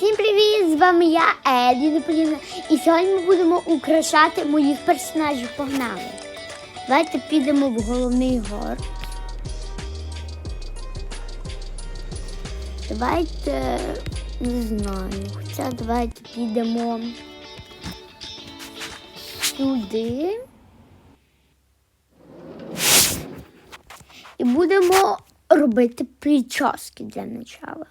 Всім привіт! З вами я, Еді Неполіна. І сьогодні ми будемо украшати моїх персонажів. Погнали! Давайте підемо в головний гор. Давайте не знаю. Хоча давайте підемо сюди. І будемо робити прически для начала.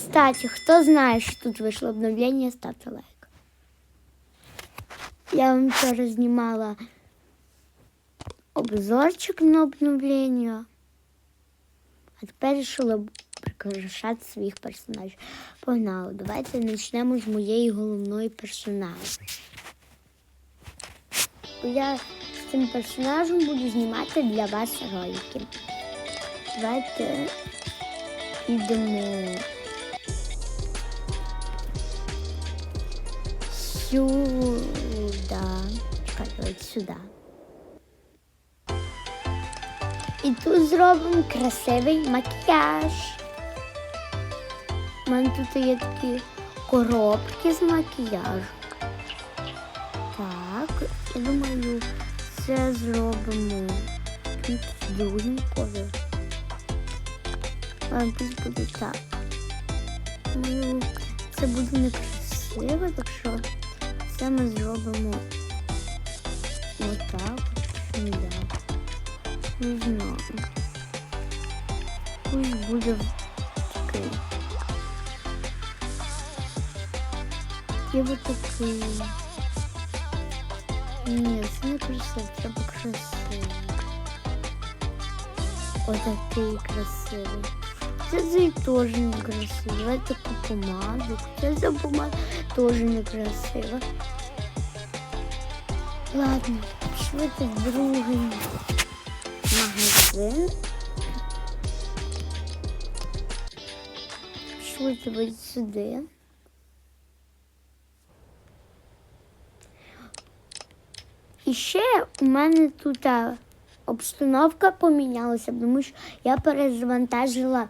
Кстати, хто знає, що тут вийшло обновлення, ставте лайк. Я вам вчора знімала обзорчик на обновлення. А тепер вирішила прикрашати своїх персонажів. Погнали, давайте почнемо з моєї головної персонажі. Я з цим персонажем буду знімати для вас ролики. Давайте Ідемо сюди. Чекайте, от сюди. І тут зробимо красивий макіяж. У мене тут є такі коробки з макіяжу. Так, я думаю, це зробимо під другим кольором. Ладно, пусть буде так. Ну, це буде некрасиво, так що це ми зробимо отак. Не знаю. Пусть буде такий. Я вот такий. Ні, це не красиво, треба красиво. Отакий красивий. Це теж некрасиво. Таку помаду. Хоча ця помада теж некрасива. Ладно, пішли в другий магазин. Пішли ось сюди. І ще у мене тут обстановка помінялася, тому що я перезавантажила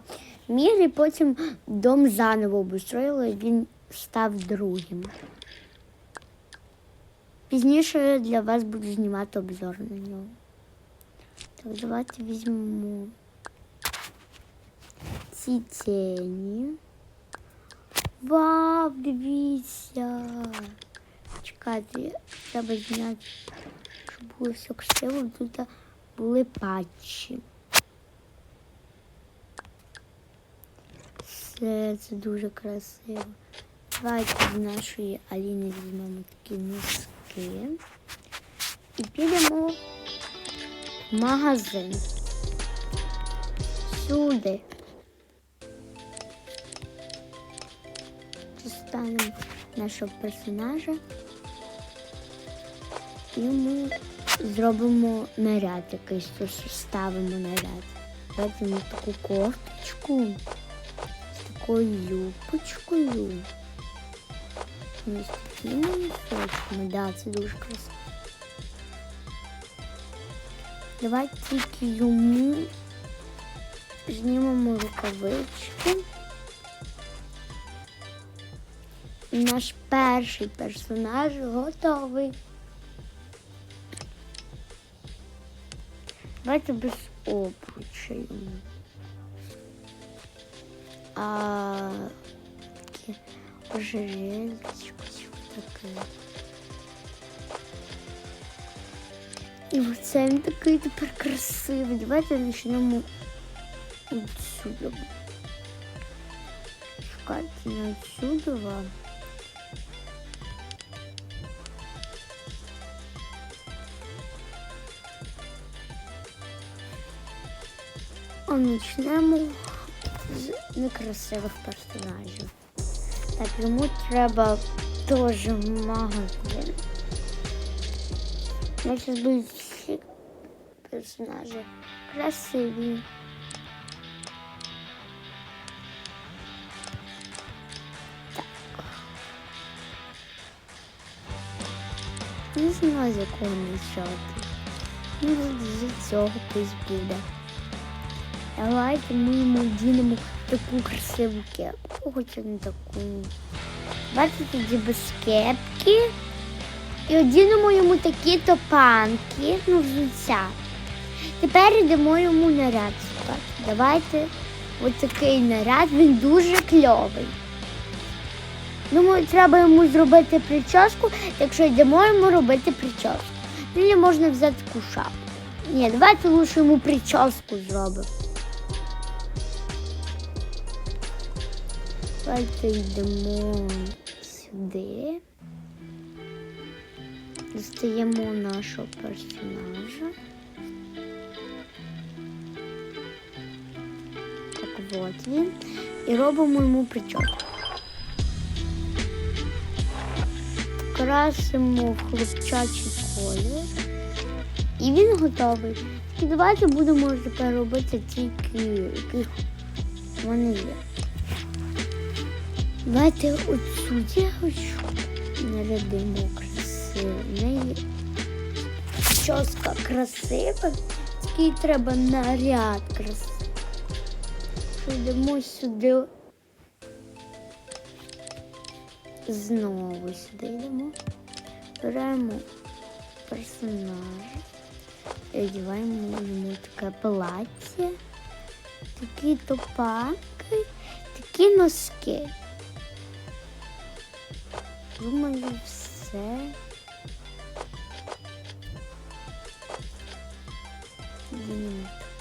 мір і потім дом заново обустроїла, і він став другим. Пізніше я для вас буду знімати обзор на нього. Так, давайте візьмемо ці тіні. Вау, дивіться! Чекайте, треба зняти, щоб було все красиво. Тут були патчі. Все це дуже красиво. Давайте з нашої Аліни візьмемо такі носки. І підемо в магазин. Сюди. Достанемо нашого персонажа. І ми зробимо наряд якийсь, ставимо наряд. Давайте таку кофточку такою юбочкою. З такими носочками. Да, це дуже красиво. Давайте тільки йому знімемо рукавички. Наш перший персонаж готовий. Давайте без обруча. А таке ожерельчко таке. І оце він такий тепер красивий. Давайте почнемо відсюди. Шукайте на відсюди вам. А почнемо з некрасивих персонажів. Так, йому треба теж магазин. У нас будуть всі персонажі красиві. Не знаю, з якого почати. Ну, з цього пусть буде. Давайте ми йому дінемо таку красиву кепку. хоча не таку. Давайте тоді без кепки. І одінемо йому такі топанки, ну, взуття. Тепер йдемо йому наряд шукати. Давайте ось такий наряд, він дуже кльовий. Думаю, треба йому зробити прическу, так що йдемо йому робити прическу. Мені можна взяти таку шапку. Ні, давайте лише йому прическу зробимо. Давайте йдемо сюди. Достаємо нашого персонажа. Так, от він. І робимо йому прическу. Красимо хлопчачий колір. І він готовий. І давайте будемо тепер робити тільки, які в мене є. Давайте оцю дівчинку. В неї чоска красива, такий треба наряд красивий. Йдемо сюди. Знову сюди йдемо. Беремо персонажа. І йому таке плаття, такі топанки, такі носки. Думаю, все.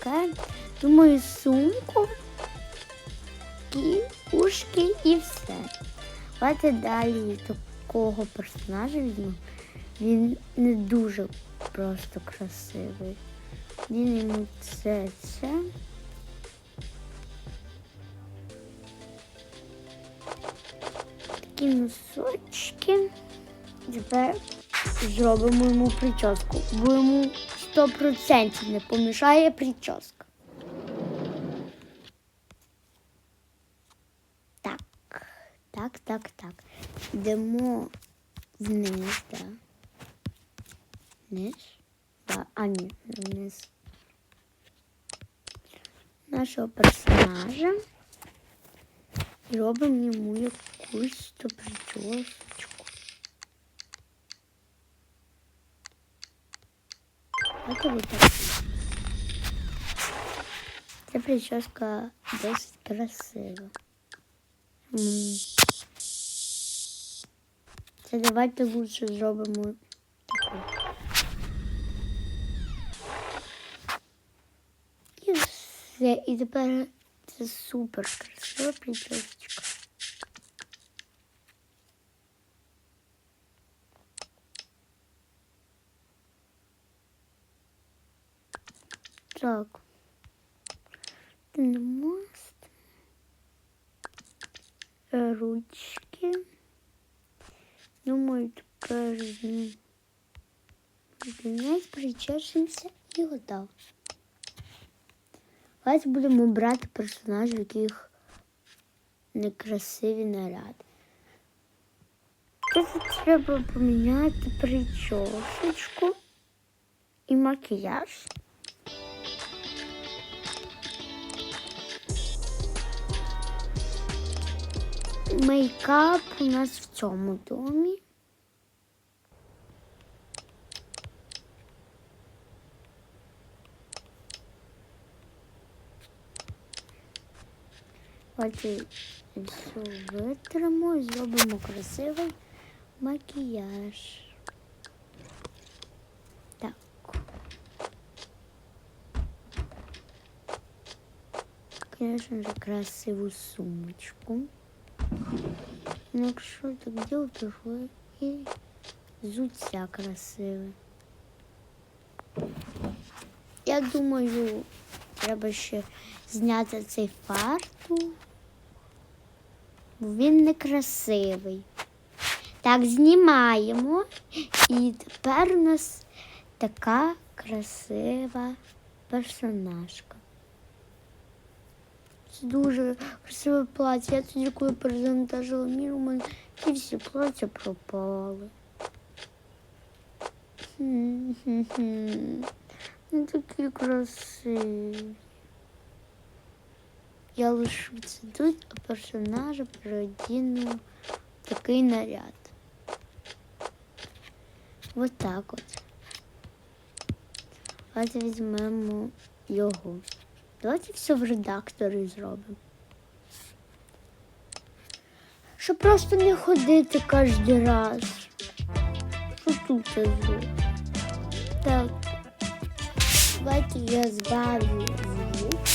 Таке. Думаю, сумку, ушки і все. Давайте далі такого персонажа візьмемо. Він не дуже просто красивий. Він йому це це. Носочки. Тепер зробимо йому прическу, бо йому 100% не помішає прическа. Так, так, так, так. Йдемо вниз, так. Вниз. Да, а ні, вниз. Нашого персонажа. Робимо йому якусь то причосочку. От ось так. Ця прическа досить красива. Це давайте лучше зробимо таку. І все. І тепер це супер красива прическа. Так. Мост. Ручки. Думаю, тепер з ним Зупинясь, причешемося і готово. Давайте будемо брати персонажів, яких некрасиві наряди. Тут треба поміняти причосочку і макіяж. Мейкап у нас в цьому домі. Давайте все витримо і зробимо красивий макіяж. Так. Конечно же, красиву сумочку. Ну, якщо так делать, то і взуття красиве. Я думаю, треба ще зняти цей фартух, бо він некрасивий. Так, знімаємо. І тепер у нас така красива персонажка. Це дуже красиве плаття. Я тоді, коли перезавантажила мір, у мене ті всі плаття пропали. Хм-хм-хм. Ну такі красиві. Я лишу це тут, а персонажа переодіну такий наряд. Ось так от. Давайте візьмемо його. Давайте все в редакторі зробимо. Щоб просто не ходити кожен раз. Що тут я зроблю? Так. Давайте я збавлю звук.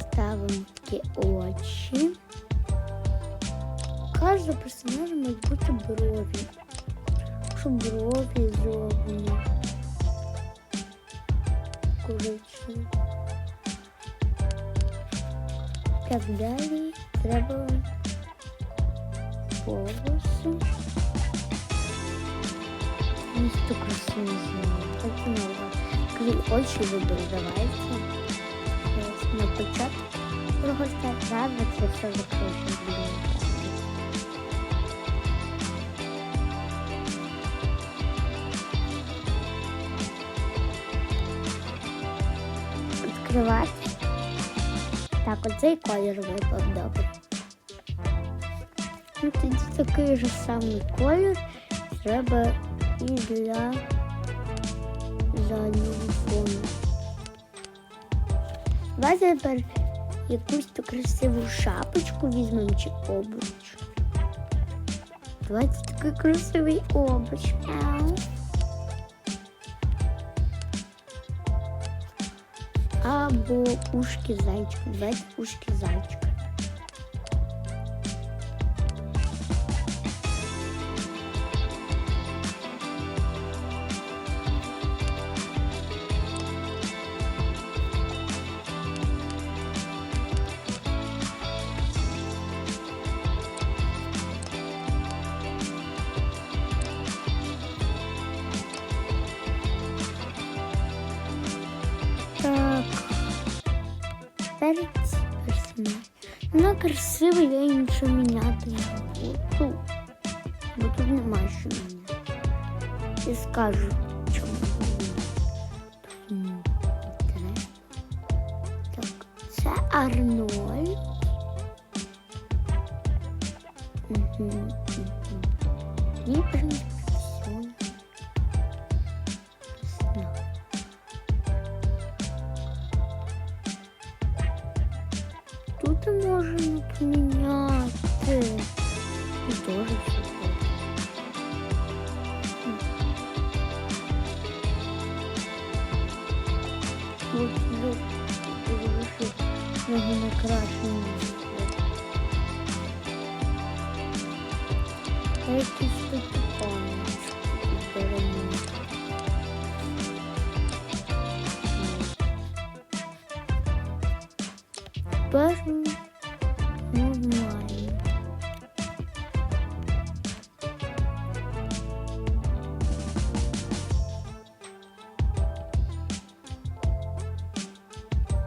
Ставимо такі очі. У Кожного персонажа мають бути брові. Щоб брові зроблені. Коричневі. Так далі треба волоси. Місто красиво зробити. Так і ново. Крім очі виберу, давайте. На початку прогортати. Рано це все закручено Відкривати. Так, оцей колір випав добре. Ну, тоді такий же самий колір треба і для заднього фону. Давайте тепер якусь ту красиву шапочку візьмемо чи обруч. Давайте такий красивий обруч. Або ушки зайчика. Давайте ушки зайчика. я їй нічого міняти не буду. Бо тут нема що міняти. І скажу, чому. Тут не треба. Так, це Арнольд. Угу, угу. І Його такі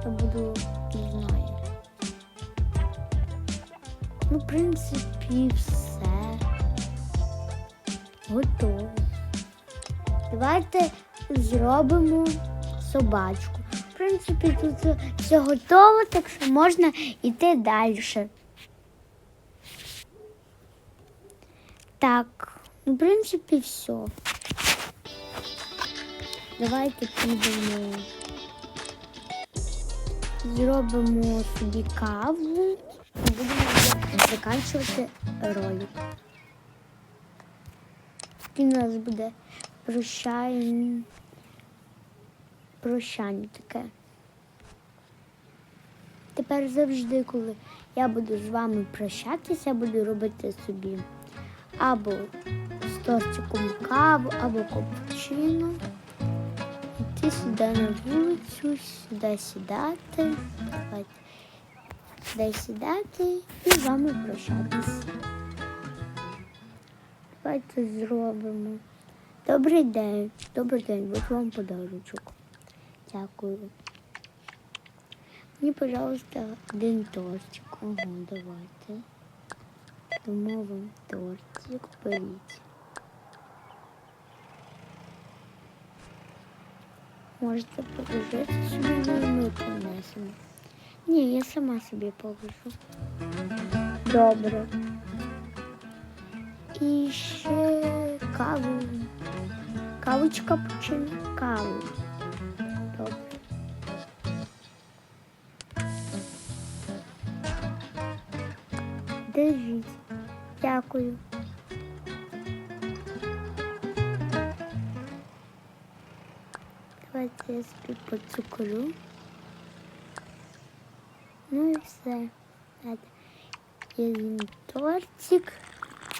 Я буду не знаю. Ну, в принципі, все. Готово. Давайте зробимо собачку. В принципі, тут все готово, так що можна йти далі. Так, ну, в принципі, все. Давайте підемо. Зробимо собі каву і будемо вже закінчувати ролик. І у нас буде прощання, прощання таке. Тепер завжди, коли я буду з вами прощатися, я буду робити собі або з тортиком каву, або капучино. Йти сюди на вулицю, сюди сідати. Давайте. Сюди сідати і з вами прощатися. Давайте зробимо. Добрий день. Добрий день, ось вам подарунок. Дякую. Мені, пожалуйста, один тортик. Ого, давайте. Домовим тортик, беріть. Можете положити собі, ну і ми понесемо. Ні, я сама собі положу. Добре. І ще каву. Каву чи капучино? Каву. Добре. Держіть. Дякую. Давайте я собі поцукру. Ну і все. Я з'їм тортик,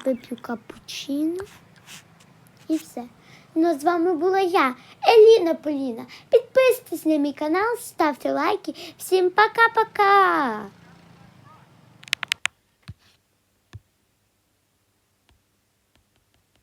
вип'ю капучино і все. Ну, з вами була я, Еліна Поліна. Підписуйтесь на мій канал, ставте лайки. Всім пока-пока!